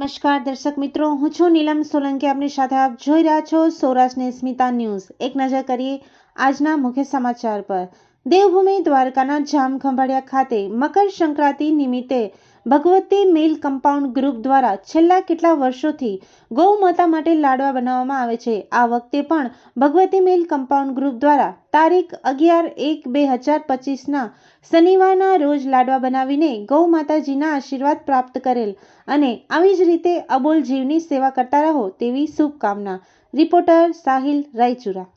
નમસ્કાર દર્શક મિત્રો, હું છું નીલમ સોલંકી. આપની સાથે આપ જોઈ રહ્યા છો સૌરાષ્ટ્રની સ્મિતા ન્યૂઝ. એક નજર કરીએ આજના મુખ્ય સમાચાર પર. દેવભૂમિ દ્વારકાના જામખંભાળિયા ખાતે મકર સંક્રાંતિ નિમિત્તે ભગવતી મિલ કમ્પાઉન્ડ ગ્રુપ દ્વારા છેલ્લા કેટલા વર્ષોથી ગૌમાતા માટે લાડવા બનાવવામાં આવે છે. આ વખતે પણ ભગવતી મિલ કમ્પાઉન્ડ ગ્રુપ દ્વારા તારીખ અગિયાર એક બે હજાર પચીસના શનિવારના રોજ લાડવા બનાવીને ગૌ માતાજીના આશીર્વાદ પ્રાપ્ત કરેલ અને આવી જ રીતે અબોલ જીવની સેવા કરતા રહો તેવી શુભકામના. રિપોર્ટર સાહિલ રાયચુરા.